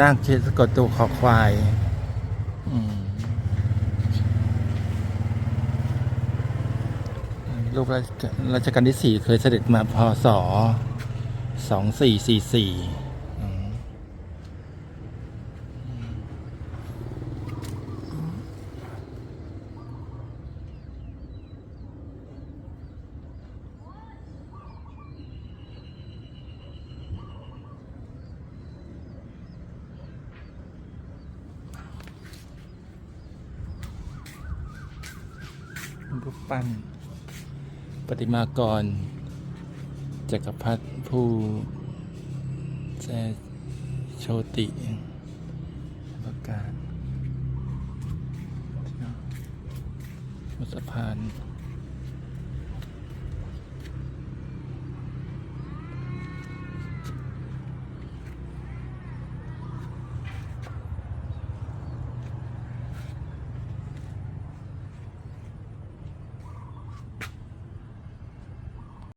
นาคเชสะกดตัวขอควายรูปราชการรัชกาลที่สี่เคยเสด็จมาพศสองสี่สี่สี่ รูปปั้นประติมากร จักรพรรดิผู้แจโชติประกาศบนสะพาน